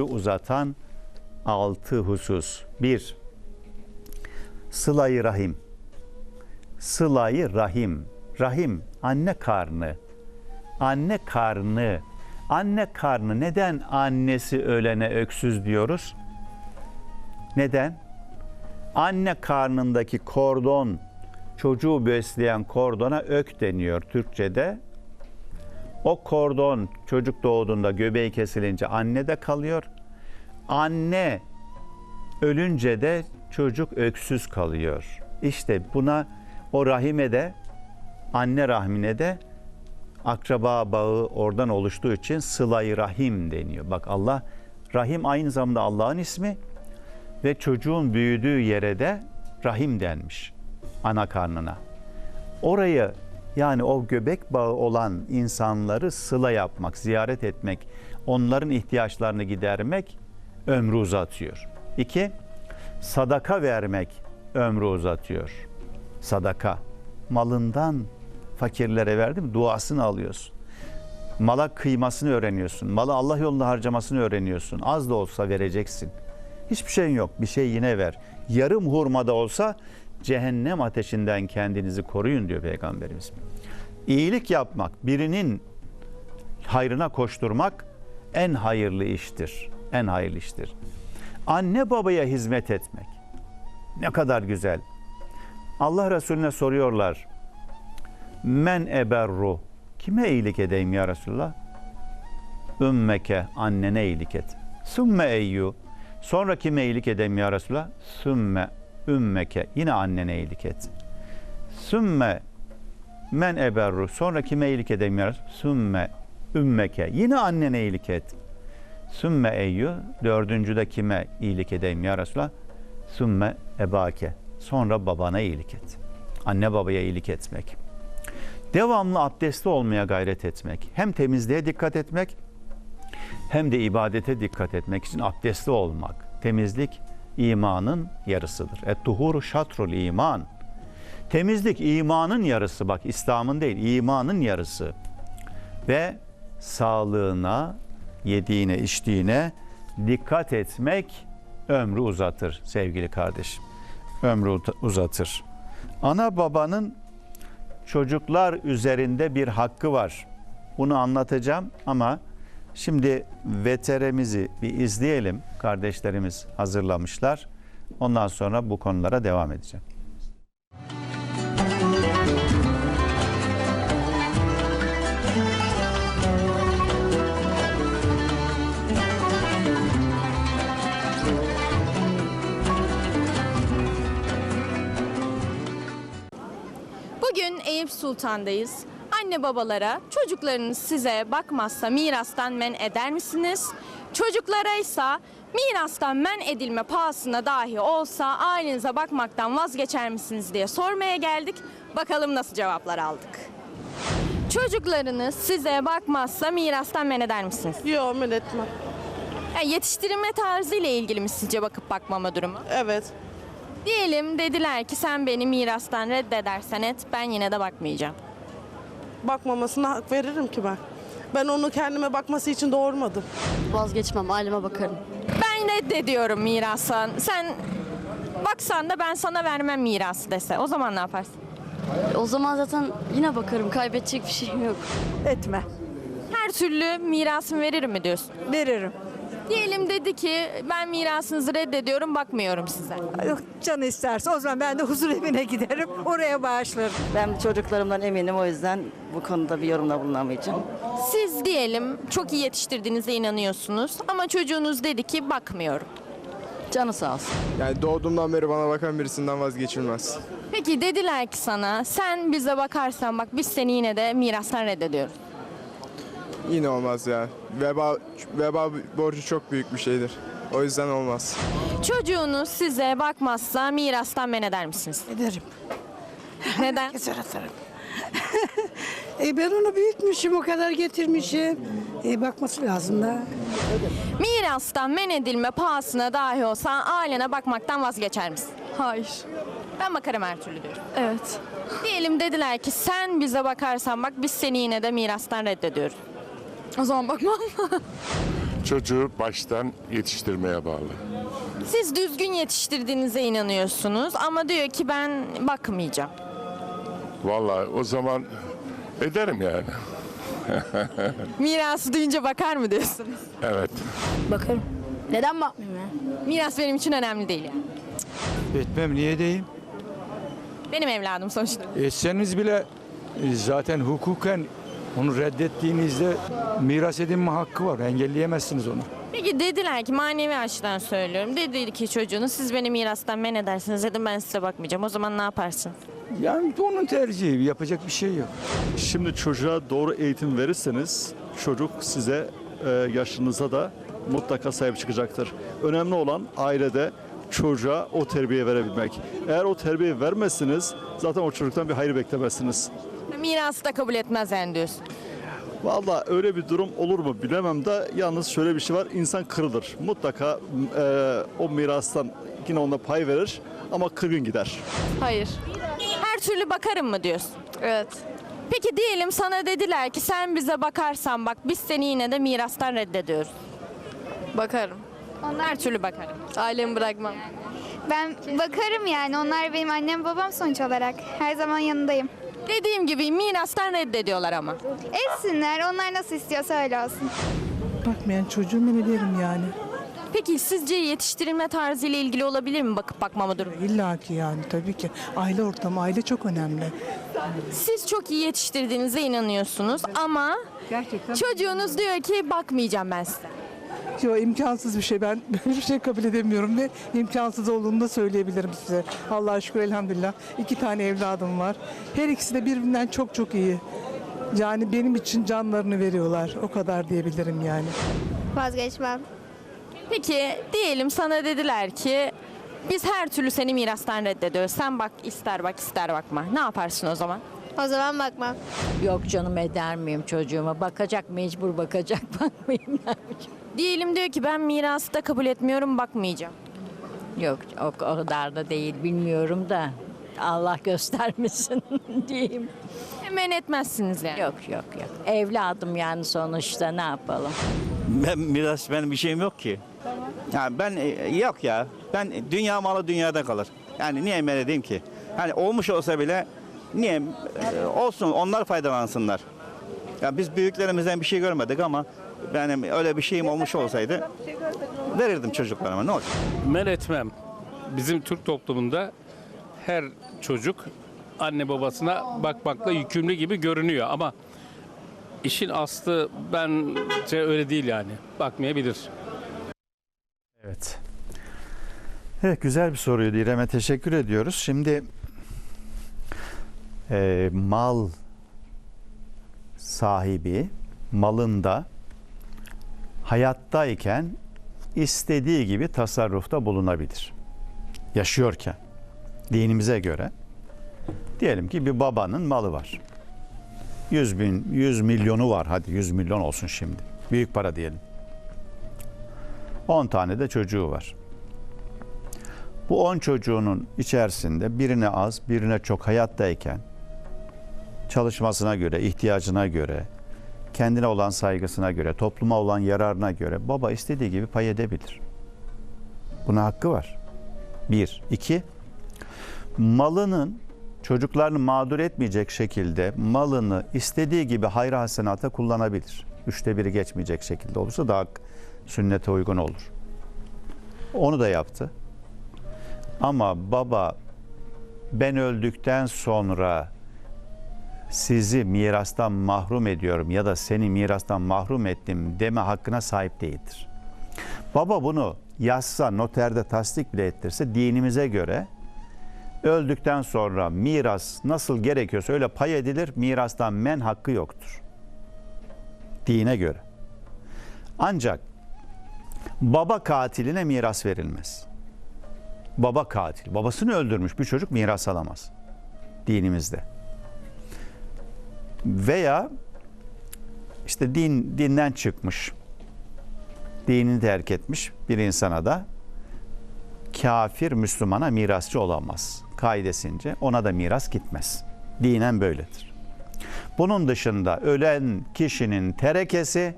uzatan altı husus. Bir, sılayı rahim. Sılayı rahim. Rahim, anne karnı. Anne karnı. Anne karnı neden annesi ölene öksüz diyoruz? Neden? Anne karnındaki kordon, çocuğu besleyen kordona ök deniyor Türkçe'de. O kordon çocuk doğduğunda göbeği kesilince annede kalıyor. Anne ölünce de çocuk öksüz kalıyor. İşte buna o rahime de anne rahmine de akraba bağı oradan oluştuğu için sılayı rahim deniyor. Bak Allah rahim aynı zamanda Allah'ın ismi ve çocuğun büyüdüğü yere de rahim denmiş ana karnına. Orayı yani o göbek bağı olan insanları sıla yapmak, ziyaret etmek, onların ihtiyaçlarını gidermek ömrü uzatıyor. İki, sadaka vermek ömrü uzatıyor. Sadaka. Malından fakirlere verdim, duasını alıyorsun. Mala kıymasını öğreniyorsun. Malı Allah yolunda harcamasını öğreniyorsun. Az da olsa vereceksin. Hiçbir şeyin yok. Bir şey yine ver. Yarım hurma da olsa cehennem ateşinden kendinizi koruyun diyor Peygamberimiz. İyilik yapmak, birinin hayrına koşturmak en hayırlı iştir. En hayırlı iştir. Anne babaya hizmet etmek. Ne kadar güzel. Allah Resulüne soruyorlar. Men eberru. Kime iyilik edeyim ya Resulullah? Ümmeke annene iyilik et. Sümme eyyu. Sonra kime iyilik edeyim ya Resulullah? Sümme ümmeke. Yine annene iyilik et. Sümme men eberru. Sonra kime iyilik edeyim ya? Sümme ümmeke. Yine annene iyilik et. Sümme eyyu. Dördüncüde kime iyilik edeyim ya Resulullah? Sümme ebake. Sonra babana iyilik et. Anne babaya iyilik etmek. Devamlı abdestli olmaya gayret etmek. Hem temizliğe dikkat etmek hem de ibadete dikkat etmek için abdestli olmak. Temizlik imanın yarısıdır. Et tuhuru şatrul iman. Temizlik imanın yarısı bak İslam'ın değil imanın yarısı. Ve sağlığına, yediğine, içtiğine dikkat etmek ömrü uzatır sevgili kardeşim. Ömrü uzatır. Ana babanın çocuklar üzerinde bir hakkı var. Bunu anlatacağım ama şimdi veteremizi bir izleyelim. Kardeşlerimiz hazırlamışlar. Ondan sonra bu konulara devam edeceğim. Bugün Eyüp Sultan'dayız. Anne babalara çocuklarınız size bakmazsa mirastan men eder misiniz? Çocuklara ise mirastan men edilme pahasına dahi olsa ailenize bakmaktan vazgeçer misiniz diye sormaya geldik. Bakalım nasıl cevaplar aldık. Çocuklarınız size bakmazsa mirastan men eder misiniz? Yok men etmem. Yani yetiştirilme tarzı ile ilgili mi sizce bakıp bakmama durumu? Evet. Diyelim dediler ki sen beni mirastan reddedersen et ben yine de bakmayacağım. Bakmamasına hak veririm ki ben. Ben onu kendime bakması için doğurmadım. Vazgeçmem, aileme bakarım. Ben reddediyorum mirastan. Sen baksan da ben sana vermem mirası dese. O zaman ne yaparsın? O zaman zaten yine bakarım, kaybedecek bir şeyim yok. Etme. Her türlü mirasımı veririm mi diyorsun? Veririm. Diyelim dedi ki ben mirasınızı reddediyorum bakmıyorum size. Yok, Canı isterse o zaman ben de huzur evine giderim. Oraya bağışlarım. Ben çocuklarımdan eminim o yüzden bu konuda bir yorumda bulunamayacağım. Siz diyelim çok iyi yetiştirdiğinize inanıyorsunuz ama çocuğunuz dedi ki bakmıyorum. Canı sağ olsun. Yani doğduğumdan beri bana bakan birisinden vazgeçilmez. Peki dediler ki sana sen bize bakarsan bak biz seni yine de mirastan reddediyoruz. Yine olmaz ya. Veba, veba borcu çok büyük bir şeydir. O yüzden olmaz. Çocuğunuz size bakmazsa mirastan men eder misiniz? Ederim. Neden? Keser atarım. e ben onu büyütmüşüm, o kadar getirmişim. E bakması lazım da. Mirastan men edilme pahasına dahi olsa ailene bakmaktan vazgeçer misin? Hayır. Ben bakarım her türlü diyorum. Evet. Diyelim dediler ki sen bize bakarsan bak biz seni yine de mirastan reddediyoruz. O zaman bakmam. Çocuğu baştan yetiştirmeye bağlı. Siz düzgün yetiştirdiğinize inanıyorsunuz ama diyor ki ben bakmayacağım. Vallahi o zaman ederim yani. Mirası duyunca bakar mı diyorsunuz? Evet. Bakarım. Neden bakmayayım ya? Miras benim için önemli değil yani. Etmem niye diyeyim? Benim evladım sonuçta. Etseniz bile zaten hukuken onu reddettiğinizde miras edinme hakkı var. Engelleyemezsiniz onu. Peki dediler ki manevi açıdan söylüyorum. Dedi ki çocuğunuz siz beni mirastan men edersiniz dedim ben size bakmayacağım. O zaman ne yaparsın? Yani onun tercihi. Yapacak bir şey yok. Şimdi çocuğa doğru eğitim verirseniz çocuk size e, yaşınıza da mutlaka sahip çıkacaktır. Önemli olan ailede çocuğa o terbiye verebilmek. Eğer o terbiye vermezsiniz zaten o çocuktan bir hayır beklemezsiniz. Mirası da kabul etmez diyorsun. Vallahi öyle bir durum olur mu bilemem de yalnız şöyle bir şey var insan kırılır. Mutlaka e, o mirastan yine ona pay verir ama kırgın gider. Hayır. Her türlü bakarım mı diyorsun? Evet. Peki diyelim sana dediler ki sen bize bakarsan bak biz seni yine de mirastan reddediyoruz. Bakarım. Her türlü bakarım. Ailemi bırakmam. Ben bakarım yani. Onlar benim annem babam sonuç olarak. Her zaman yanındayım. Dediğim gibi mirastan reddediyorlar ama. Etsinler. Onlar nasıl istiyorsa öyle olsun. Bakmayan çocuğu ben ederim yani. Peki sizce yetiştirilme tarzı ile ilgili olabilir mi bakıp bakmama durumu? İlla ki yani tabii ki. Aile ortamı, aile çok önemli. Siz çok iyi yetiştirdiğinize inanıyorsunuz ama Gerçekten. çocuğunuz diyor ki bakmayacağım ben size. Yo, imkansız bir şey. Ben böyle bir şey kabul edemiyorum ve imkansız olduğunu da söyleyebilirim size. Allah'a şükür elhamdülillah. İki tane evladım var. Her ikisi de birbirinden çok çok iyi. Yani benim için canlarını veriyorlar. O kadar diyebilirim yani. Vazgeçmem. Peki diyelim sana dediler ki biz her türlü seni mirastan reddediyoruz. Sen bak ister bak ister bakma. Ne yaparsın o zaman? O zaman bakmam. Yok canım eder miyim çocuğuma? Bakacak mecbur bakacak bakmayayım ne yapacağım? Diyelim diyor ki ben mirası da kabul etmiyorum bakmayacağım. Yok o, o kadar da değil bilmiyorum da Allah göstermesin diyeyim. Hemen etmezsiniz yani. Yok yok yok. Evladım yani sonuçta ne yapalım? Ben miras benim bir şeyim yok ki. Yani ben e, yok ya. Ben dünya malı dünyada kalır. Yani niye emel edeyim ki? Hani olmuş olsa bile niye e, olsun onlar faydalansınlar. Ya biz büyüklerimizden bir şey görmedik ama benim öyle bir şeyim olmuş olsaydı verirdim çocuklarıma ne olacak? Men etmem. Bizim Türk toplumunda her çocuk anne babasına bakmakla yükümlü gibi görünüyor ama işin aslı bence öyle değil yani. Bakmayabilir. Evet. Evet güzel bir soruydu İrem'e teşekkür ediyoruz. Şimdi e, mal sahibi malında hayattayken istediği gibi tasarrufta bulunabilir. Yaşıyorken dinimize göre diyelim ki bir babanın malı var. 100 bin, 100 milyonu var hadi 100 milyon olsun şimdi. Büyük para diyelim. 10 tane de çocuğu var. Bu 10 çocuğunun içerisinde birine az, birine çok hayattayken çalışmasına göre, ihtiyacına göre, kendine olan saygısına göre, topluma olan yararına göre baba istediği gibi pay edebilir. Buna hakkı var. Bir. iki, malının çocuklarını mağdur etmeyecek şekilde malını istediği gibi hayra hasenata kullanabilir. Üçte biri geçmeyecek şekilde olursa daha sünnete uygun olur. Onu da yaptı. Ama baba ben öldükten sonra sizi mirastan mahrum ediyorum ya da seni mirastan mahrum ettim deme hakkına sahip değildir. Baba bunu yazsa, noterde tasdik bile ettirse dinimize göre öldükten sonra miras nasıl gerekiyorsa öyle pay edilir, mirastan men hakkı yoktur. Dine göre. Ancak baba katiline miras verilmez. Baba katil, babasını öldürmüş bir çocuk miras alamaz dinimizde. Veya işte din dinden çıkmış, dinini terk etmiş bir insana da kafir Müslümana mirasçı olamaz. Kaidesince ona da miras gitmez. Dinen böyledir. Bunun dışında ölen kişinin terekesi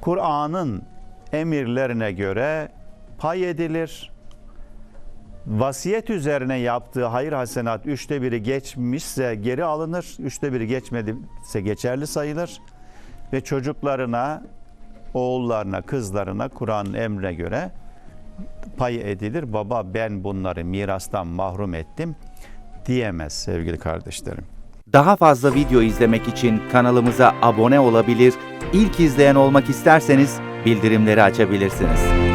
Kur'an'ın emirlerine göre pay edilir. Vasiyet üzerine yaptığı hayır hasenat üçte biri geçmişse geri alınır. Üçte biri geçmediyse geçerli sayılır. Ve çocuklarına, oğullarına, kızlarına Kur'an'ın emrine göre pay edilir. Baba ben bunları mirastan mahrum ettim diyemez sevgili kardeşlerim. Daha fazla video izlemek için kanalımıza abone olabilir, ilk izleyen olmak isterseniz bildirimleri açabilirsiniz.